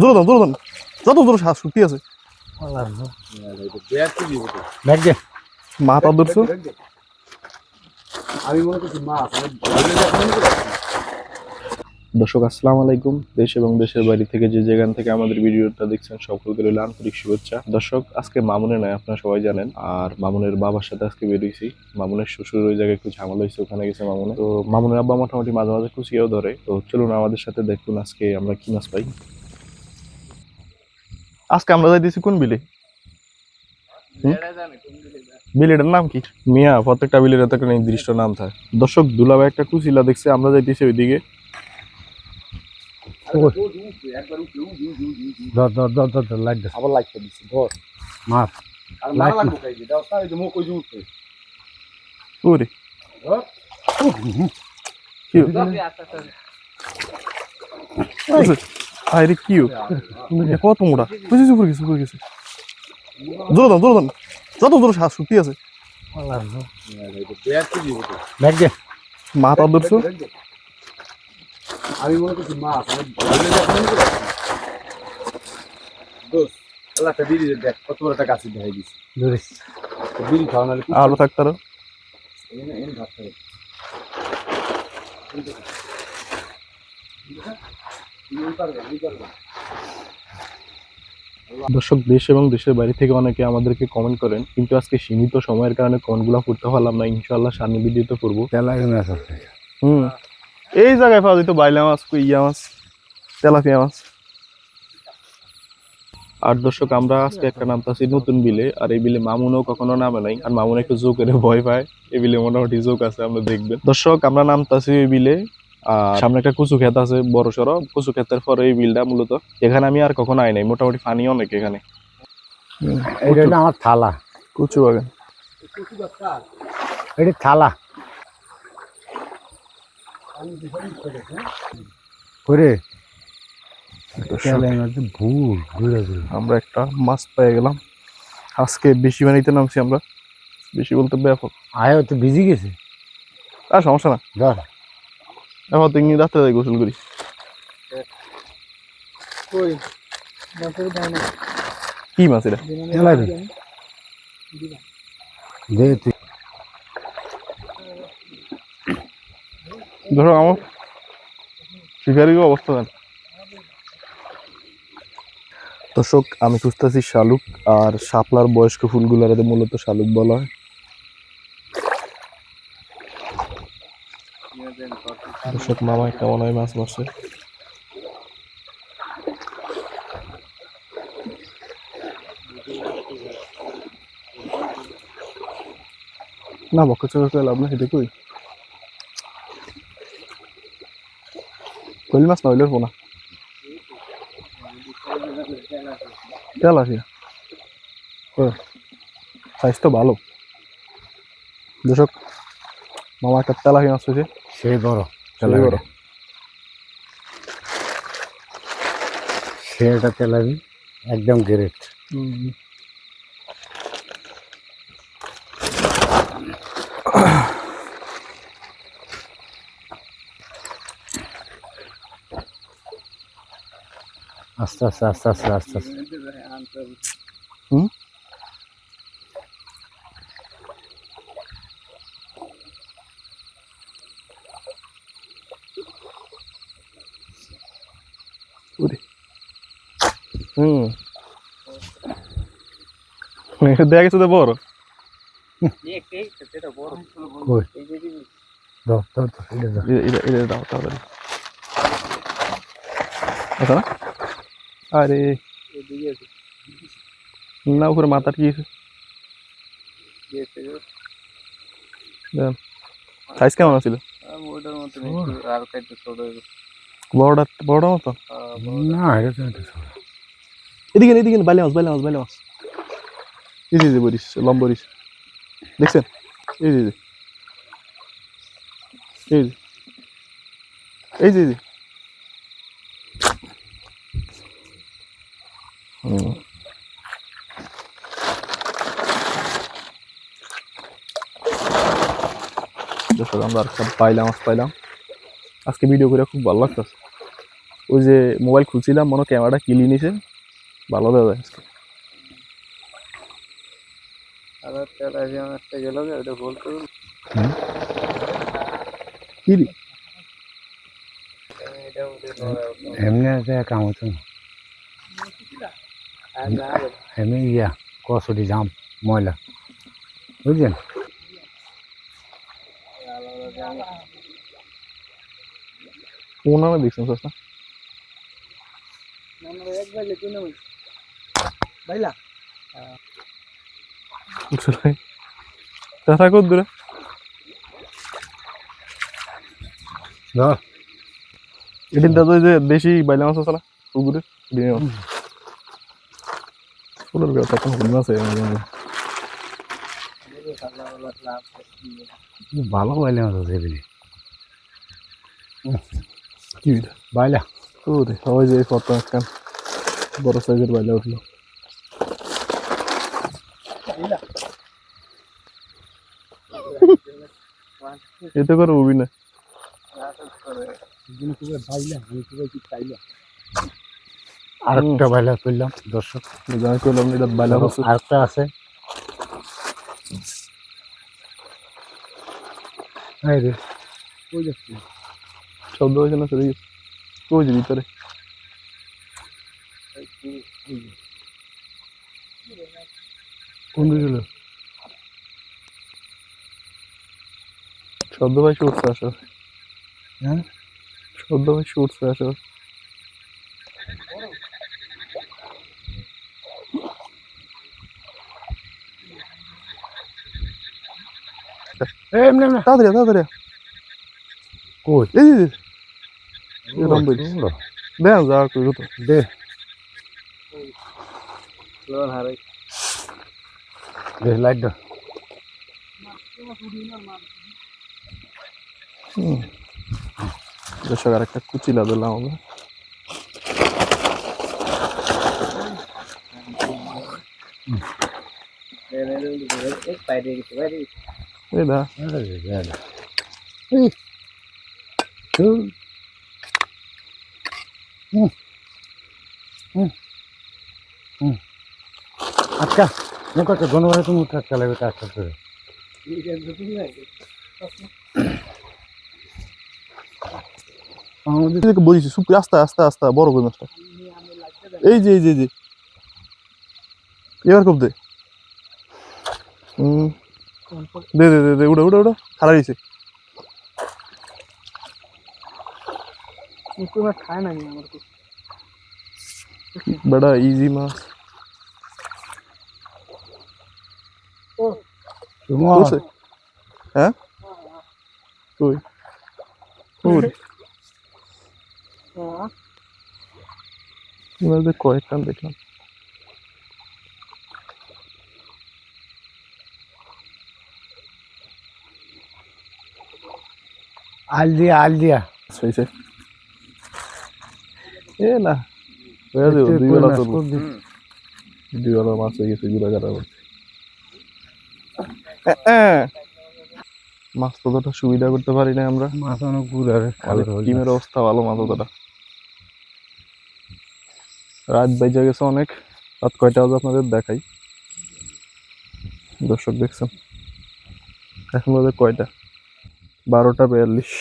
জোরে দাও জোরে দাও। যত জোরে শ্বাস শক্তি আছে। মাথা ধরছো। দর্শক আসসালামু আলাইকুম। দেশ এবং দেশের বাইরে থেকে যে যেখান থেকে আমাদের ভিডিওটা দেখছেন সকলকে রইল আন্তরিক শুভেচ্ছা। দর্শক আজকে মামুনে নয় আপনারা সবাই জানেন। আর মামুনের বাবার সাথে আজকে বেরিয়েছি মামুনের শ্বশুর ওই জায়গায় একটু ঝামেলা হয়েছে ওখানে গেছে মামুনে তো মামুনের আব্বা মোটামুটি মাঝে মাঝে খুশিও ধরে। তো চলুন আমাদের সাথে দেখুন আজকে আমরা কি মাছ পাই। আজকে আমরা যাইতেছি কোন বিলে? বিলেটার নাম কি? মিয়া প্রত্যেকটা বিলের একটা নির্দিষ্ট নাম থাকে। দর্শক দুলাভাই একটা কুচিলা দেখছে আমরা যাইতেছি ওইদিকে। আবার লাইটটা দিচ্ছি ধর। মারা ওরে। কি? আরে কি এটা কত মোটা বুঝেছি উপরে গেছে উপরে গেছে। জোরে দাও জোরে দাও। যত জোরে শ্বাস শক্তি আছে। মাথা ধরছো। আমি মনে করছি মাছ আল্লাহটা বিড়ি দেখ কত বড় একটা গাছ দেখাই দিছি। বিড়ি খাওয়া নাহলে কি আলো থাকতার এনে দর্শক দেশ এবং দেশের বাইরে থেকে অনেকে আমাদেরকে কমেন্ট করেন কিন্তু আজকে সীমিত সময়ের কারণে কমেন্টগুলো করতে পারলাম না। ইনশাল্লাহ সামনে ভিডিওতে করব হুম। এই জায়গায় পাওয়া যেত বাইলা মাছ কুইয়া মাছ তেলাপিয়া মাছ। আর দর্শক আমরা আজকে একটা নামতাছি নতুন বিলে আর এই বিলে মামুনও কখনো নামে নাই আর মামুন একটু জোকের ভয় পায়। এই বিলে মোটামুটি জোক আছে আমরা দেখবেন। দর্শক আমরা নামতাছি ওই বিলে আর সামনে একটা কুচু ক্ষেত আছে বড় সড়ো। কচু ক্ষেতের পরে এই বিলটা মূলত। এখানে আমি আর কখনো আই নাই মোটামুটি পানি অনেক এখানে। এটা আমার থালা। কচু বাগান এটা থালা। করে ভুল আমরা একটা মাছ পেয়ে গেলাম। আজকে বেশি বানাইতে নামছি আমরা। বেশি বলতে ব্যাপক। আয় তো ভিজি গেছে। আর সমস্যা না। ধর। এখন তো ইংনি রাত্রে যাই গোসল করি। কি মাছ এটা? তুই। ধরো আমার শিকারি অবস্থা দেন। দর্শক আমি খুঁজতেছি শালুক আর শাপলার বয়স্ক ফুলগুলারে মূলত শালুক বলা হয়। দর্শক মামা একটা মনে হয় মাছ মারছে না বক্কা চোখে লাভ না সেটা কই? কইল মাছ না হইলে পোনা তেল আসি স্বাস্থ্য তো ভালো। দর্শক মামা একটা তেলাহি মাছ হয়েছে। সেই বড় সেই বড়। সেটা তেলাবি একদম গ্রেট। আস্তে আস্তে আস্তে আস্তে আস্তে আস্তে হুম? ওরে হুম এটা দেখা গেছে তো বড় কই দাও দাও দাও, এটা দাও এটা এটা এটা দাও তাড়াতাড়ি আচ্ছা না? আরে। না উপরে মাথার কি সাইজ কেমন ছিল? বড়টা বড়টা মতো? না এটা তো এটা ছোট। এদিকে এদিকে বাইলে মাছ বাইলে মাছ বাইলে মাছ এই যে, বরিস, লম্ব বরিস। দেখছেন? এই যে এই যে। আমরা একটা পাইলাম মাছ পাইলাম। আজকে ভিডিও করে খুব ভালো লাগতেছে। ওই যে মোবাইল খুলছিলাম, মনে ক্যামেরাটা কিলি নিছে ভালো দেওয়া যায় আজকে আবার তেল আছে একটা গেল ওটা ভুল করুন। কি? এমনি আছে এমনি ইয়া কসুটি জাম ময়লা। বুঝলেন কোন নামে দেখছেন সস্তা? দেখা কর দূরে। ধর এদিন দাদা যে দেশি বাইলা মাছ আছে না পুকুরে মাছ। ফুলের কোন আছে ভালো বাইলে মতো সেগুলি কি বাইলা। ওরে সবাই যে কত একখান বড় সাইজের বাইলা উঠল এতে করে উবি না আরেকটা বাইলা করলাম দর্শক করলাম এটা বাইলা আরেকটা আছে না চলে গেছে Ось вітер. Куди Що давай чого Саша? А? Що давай чого Саша? Эй, бля, бля. Тадря, тадря. Ой, иди, иди. এই যে, কই তো দে দে লাইট দাও দর্শক আর একটা কুচিলা দিলাম আমরা এই দা আচ্ছা মুখ একটা গণবারে তো মুখ একটা লাগবে কাজ করতে বলিছি সুপ, আস্তে আস্তে আস্তে, বড় কই মাছটা এই যে এই যে যে। এবার কব দে। দে দে দে উড়া উড়া খারা দিছে খায় না আমার বড় ইজি মাছ তোমার করছে হ্যাঁ কই কই এবার কয়েকটা দেখলাম আল দিয়া আল দিয়া হয়েছে এ না। দুই বেলা তো দুই। বেলা মাছ হয়ে গেছে করছে। মাছ ততটা সুবিধা করতে পারি না আমরা। মাছ অনেক গুড়ারে টিমের অবস্থা ভালো মাছ ততটা রাত বেজে গেছে অনেক। রাত কয়টা বাজে আপনাদের দেখাই। দর্শক দেখছেন। এখন বাজে কয়টা? বারোটা বিয়াল্লিশ।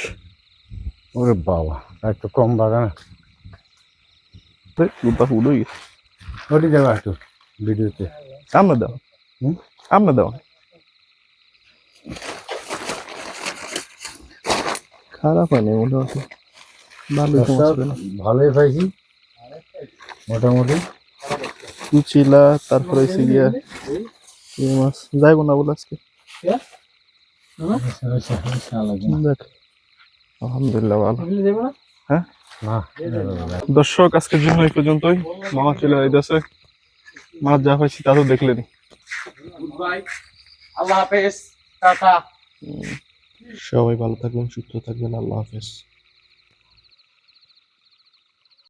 ওরে বাবা একটু কম বাগা দুটা ফুল হয়ে গেছে ওটি দেবা একটু ভিডিওতে। আমরা দাও। হুম? আমরা দাও। খারাপ হয়নি মোটামুটি ভালোই পাইছি। মোটামুটি। কুচিলা তারপরে হচ্ছে গিয়া এই মাছ। যাইবো না বলে আজকে? দেখ আলহামদুলিল্লাহ ভালো। না? দর্শক আজকের জন্য এই পর্যন্তই। মামা চলে যাইতেছে মা যা হয়েছে তা তো দেখলেন। আল্লাহ হাফেজ টাটা। সবাই ভালো থাকবেন সুস্থ থাকবেন। আল্লাহ হাফেজ।